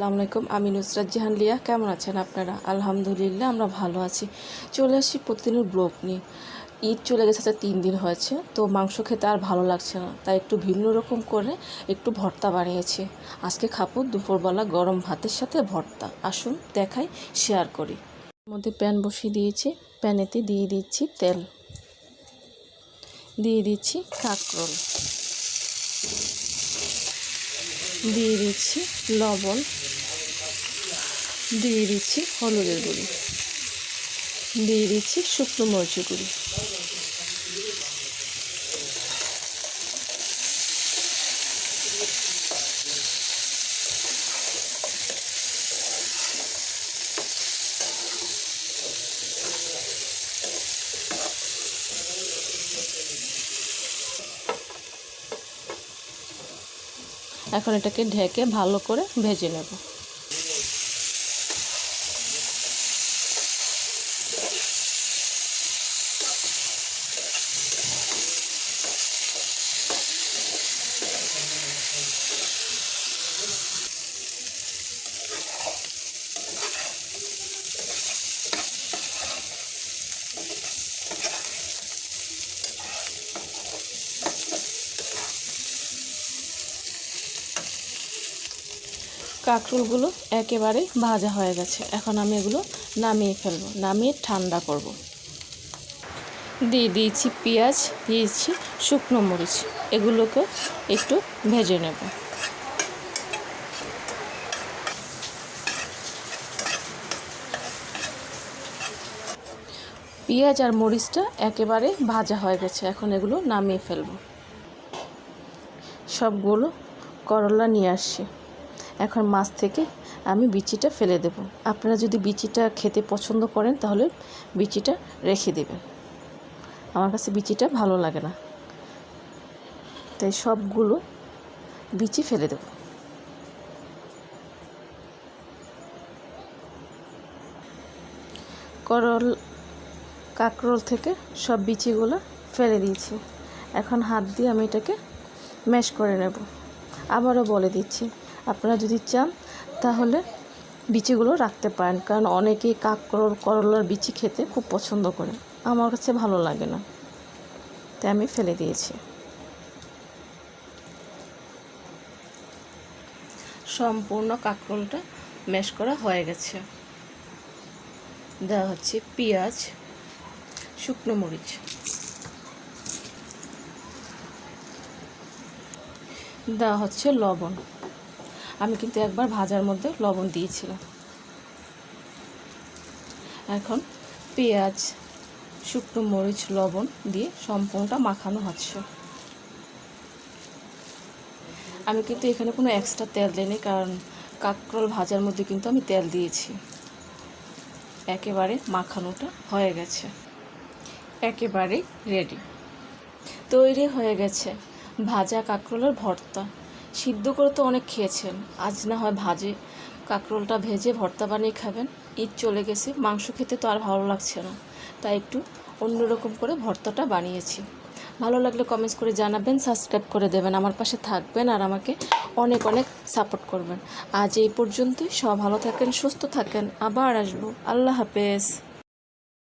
আসসালামু আলাইকুম, আমি নুসরাত জাহান লিয়া। কেমন আছেন আপনারা? আলহামদুলিল্লাহ, আমরা ভালো আছি। চলে আসি প্রতিদিনের ব্লগ নিয়ে। ঈদ চলে গেছে আচ্ছা তিন দিন হয়েছে, তো মাংস খেতে আর ভালো লাগছে না। তাই একটু ভিন্ন রকম করে একটু ভর্তা বানিয়েছি। আজকে খাব দুপুরবেলা গরম ভাতের সাথে ভর্তা। আসুন, দেখাই শেয়ার করি। মধ্যে প্যান বসিয়ে দিয়েছি। প্যানেতে দিয়ে দিচ্ছি তেল। দিয়ে দিচ্ছি কাঁকরোল। দিয়ে দিচ্ছি লবণ দিয়ে দিচ্ছি হলুদের গুঁড়ি দিয়ে দিচ্ছি শুকনো মরিচের গুঁড়ি। এখন এটাকে ঢেকে ভালো করে ভেজে নেব। কাঁকরোলগুলো একেবারে ভাজা হয়ে গেছে। এখন আমি এগুলো নামিয়ে ফেলব, নামিয়ে ঠান্ডা করব। দিয়ে দিয়েছি পেঁয়াজ, দিয়েছি শুকনো মরিচ। এগুলোকে একটু ভেজে নেব। পেঁয়াজ আর মরিচটা একেবারে ভাজা হয়ে গেছে। এখন এগুলো নামিয়ে ফেলব। সবগুলো করলা নিয়ে আসছি। এখন মাছ থেকে আমি বিচিটা ফেলে দেব। আপনারা যদি বিচিটা খেতে পছন্দ করেন, তাহলে বিচিটা রেখে দেবেন। আমার কাছে বিচিটা ভালো লাগে না। তাই সবগুলো বিচি ফেলে দেব। করল, কাঁকরোল থেকে সব বিচিগুলো ফেলে দিয়েছি। এখন হাত দিয়ে আমি এটাকে ম্যাশ করে নেব। আবারও বলে দিচ্ছি আপনারা যদি চান, তাহলে বিচিগুলো রাখতে পারেন। কারণ অনেকেই কাঁকরোল করলার বিচি খেতে খুব পছন্দ করে। আমার কাছে ভালো লাগে না। তাই আমি ফেলে দিয়েছি। সম্পূর্ণ কাঁকরোলটা ম্যাশ করা হয়ে গেছে। দেওয়া হচ্ছে পেঁয়াজ, শুকনো মরিচ। দেওয়া হচ্ছে লবণ। আমি কিন্তু একবার ভাজার মধ্যে লবণ দিয়েছিলাম। এখন পেঁয়াজ, শুকনো মরিচ, লবণ দিয়ে সম্পূর্ণটা মাখানো হচ্ছে। আমি কিন্তু এখানে কোনো এক্সট্রা তেল দিইনি, কারণ কাঁকরোল ভাজার মধ্যে কিন্তু আমি তেল দিয়েছি। একেবারে মাখানোটা হয়ে গেছে। একেবারে রেডি তৈরি হয়ে গেছে ভাজা কাঁকরোলের ভর্তা। সিদ্ধ করে তো অনেক খেয়েছেন। আজ না হয় ভাজে। কাঁকরোলটা ভেজে ভর্তা বানিয়ে খাবেন। ঈদ চলে গেছে, মাংস খেতে তো আর ভালো লাগছে না। তাই একটু অন্যরকম করে ভর্তাটা বানিয়েছি। ভালো লাগলে কমেন্টস করে জানাবেন সাবস্ক্রাইব করে দেবেন। আমার পাশে থাকবেন আর আমাকে অনেক অনেক সাপোর্ট করবেন। আজ এই পর্যন্তই। সব ভালো থাকেন, সুস্থ থাকেন। আবার আসব। আল্লাহ হাফেজ।